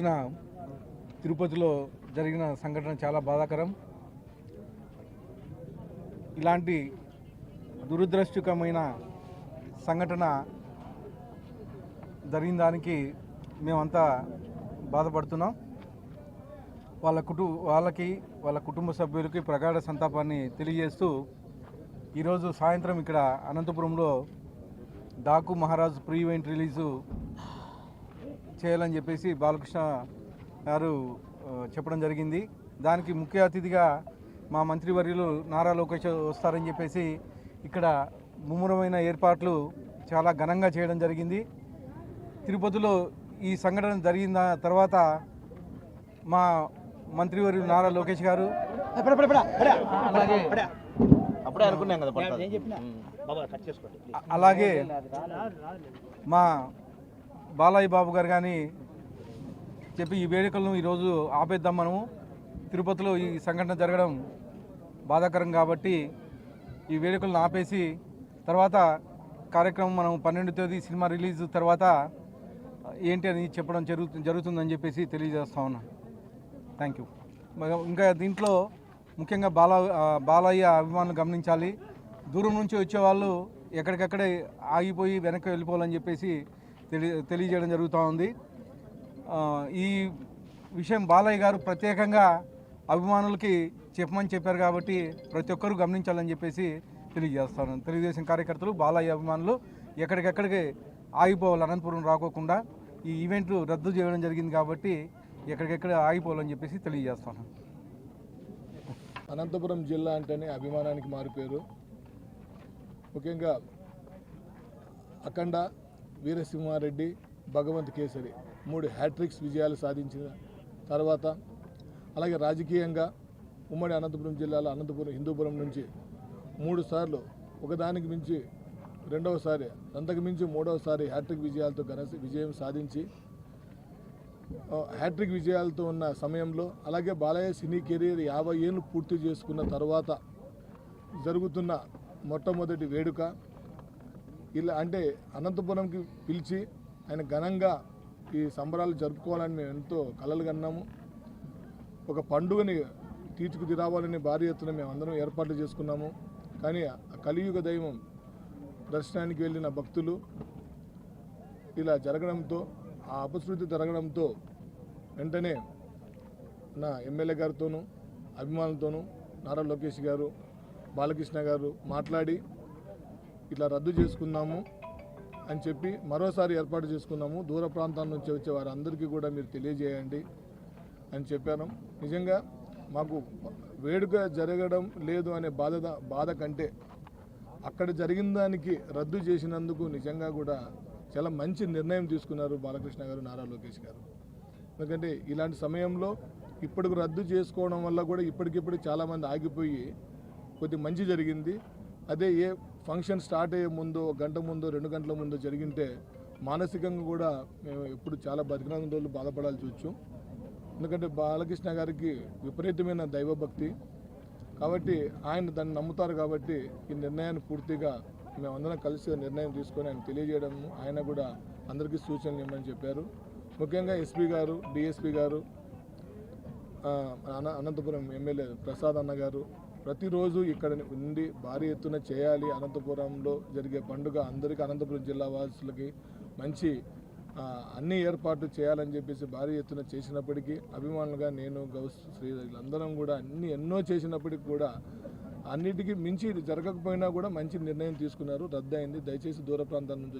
నిన్న తిరుపతిలో జరిగిన సంఘటన చాలా బాధాకరం. ఇలాంటి దురదృష్టకమైన సంఘటన జరిగిన దానికి మేమంతా బాధపడుతున్నాం. వాళ్ళ కుటు వాళ్ళకి వాళ్ళ కుటుంబ సభ్యులకి ప్రగాఢ సంతాపాన్ని తెలియజేస్తూ ఈరోజు సాయంత్రం ఇక్కడ అనంతపురంలో Daku Maharaj pre event release చేయాలని చెప్పేసి బాలకృష్ణ గారు చెప్పడం జరిగింది. దానికి ముఖ్య అతిథిగా మా మంత్రివర్యులు నారా లోకేష్ వస్తారని చెప్పేసి ఇక్కడ ముమ్మరమైన ఏర్పాట్లు చాలా ఘనంగా చేయడం జరిగింది. తిరుపతిలో ఈ సంఘటన జరిగిన తర్వాత మా మంత్రివర్యులు నారా లోకేష్ గారు అలాగే అప్పుడే అనుకున్నాం కదా పడుతుంది. బాబా కట్ చేసుకోండి. అ- అలాగే మా బాలయ్య బాబు గారు కానీ చెప్పి ఈ వేడుకలను ఈరోజు ఆపేద్దాం మనము. తిరుపతిలో ఈ సంఘటన జరగడం బాధాకరం కాబట్టి ఈ వేడుకలను ఆపేసి తర్వాత కార్యక్రమం మనం పన్నెండు తేదీ సినిమా రిలీజ్ తర్వాత ఏంటి అని చెప్పడం జరుగుతుంది జరుగుతుందని చెప్పేసి తెలియజేస్తా ఉన్నా. థ్యాంక్ యూ ఇంకా దీంట్లో ముఖ్యంగా బాల బాలయ్య అభిమానులు గమనించాలి. దూరం నుంచి వచ్చే వాళ్ళు ఎక్కడికక్కడే ఆగిపోయి వెనక్కి వెళ్ళిపోవాలని చెప్పేసి తెలి తెలియజేయడం జరుగుతూ ఉంది. ఈ విషయం బాలయ్య గారు ప్రత్యేకంగా అభిమానులకి చెప్పమని చెప్పారు కాబట్టి ప్రతి ఒక్కరూ గమనించాలని చెప్పేసి తెలియజేస్తాను. తెలుగుదేశం కార్యకర్తలు బాలయ్య అభిమానులు ఎక్కడికెక్కడికి ఆగిపోవాలి అనంతపురం రాకోకుండా ఈ ఈవెంట్లు రద్దు చేయడం జరిగింది కాబట్టి ఎక్కడికెక్కడ ఆగిపోవాలని చెప్పేసి తెలియజేస్తాను. అనంతపురం జిల్లా అంటేనే అభిమానానికి మారిపోయారు ముఖ్యంగా అఖండ వీరసింహారెడ్డి భగవంత్ కేసరి మూడు హ్యాట్రిక్స్ విజయాలు సాధించిన తర్వాత అలాగే రాజకీయంగా ఉమ్మడి అనంతపురం జిల్లాలో అనంతపురం హిందూపురం నుంచి మూడు సార్లు ఒకదానికి మించి రెండవసారి అంతకు మించి మూడవసారి హ్యాట్రిక్ విజయాలతో ఘన విజయం సాధించి హ్యాట్రిక్ విజయాలతో ఉన్న సమయంలో అలాగే బాలయ్య సినీ కెరీర్ యాభై ఏళ్ళు పూర్తి చేసుకున్న తర్వాత జరుగుతున్న మొట్టమొదటి వేడుక ఇలా అంటే అనంతపురంకి పిలిచి ఆయన ఘనంగా ఈ సంబరాలు జరుపుకోవాలని మేము ఎంతో కలలు కన్నాము. ఒక పండుగని తీర్చుకుదిరావాలని భారీ ఎత్తున మేము అందరం ఏర్పాట్లు చేసుకున్నాము. కానీ ఆ కలియుగ దైవం దర్శనానికి వెళ్ళిన భక్తులు ఇలా జరగడంతో ఆ అపశృతి జరగడంతో వెంటనే నా ఎమ్మెల్యే గారితోనూ అభిమానులతోనూ నారా లోకేష్ గారు బాలకృష్ణ గారు మాట్లాడి ఇట్లా రద్దు చేసుకున్నాము అని చెప్పి మరోసారి ఏర్పాటు చేసుకున్నాము దూర ప్రాంతాల నుంచి వచ్చే వారందరికీ కూడా మీరు తెలియజేయండి అని చెప్పాను. నిజంగా మాకు వేడుక జరగడం లేదు అనే బాధ బాధ కంటే అక్కడ జరిగిన దానికి రద్దు చేసినందుకు నిజంగా కూడా చాలా మంచి నిర్ణయం తీసుకున్నారు బాలకృష్ణ గారు నారా లోకేష్ గారు. ఎందుకంటే ఇలాంటి సమయంలో ఇప్పటికి రద్దు చేసుకోవడం వల్ల కూడా ఇప్పటికిప్పుడు చాలామంది ఆగిపోయి కొద్ది మంచి జరిగింది. అదే ఏ ఫంక్షన్ స్టార్ట్ అయ్యే ముందు ఒక గంట ముందు రెండు గంటల ముందు జరిగింటే మానసికంగా కూడా మేము ఎప్పుడు చాలా బతికినంత రోజులు బాధపడాల్సి వచ్చు. ఎందుకంటే బాలకృష్ణ గారికి విపరీతమైన దైవభక్తి. కాబట్టి ఆయన దాన్ని నమ్ముతారు కాబట్టి ఈ నిర్ణయాన్ని పూర్తిగా మేమందరం కలిసి నిర్ణయం తీసుకొని ఆయన తెలియజేయడం ఆయన కూడా అందరికీ సూచనలు ఇవ్వమని చెప్పారు. ముఖ్యంగా ఎస్పీ గారు డిఎస్పీ గారు అన- అనంతపురం ఎమ్మెల్యే ప్రసాద్ అన్న గారు ప్రతిరోజు ఇక్కడ ఉండి భారీ ఎత్తున చేయాలి. అనంతపురంలో జరిగే పండుగ అందరికీ అనంతపురం జిల్లా వాసులకి మంచి అన్ని ఏర్పాట్లు చేయాలని చెప్పేసి భారీ ఎత్తున చేసినప్పటికీ అభిమానులుగా నేను గౌస్ శ్రీ వీళ్ళందరం కూడా అన్ని ఎన్నో చేసినప్పటికీ కూడా అన్నిటికీ మించి ఇది జరగకపోయినా కూడా మంచి నిర్ణయం తీసుకున్నారు. రద్దయింది. దయచేసి దూర ప్రాంతాల నుంచి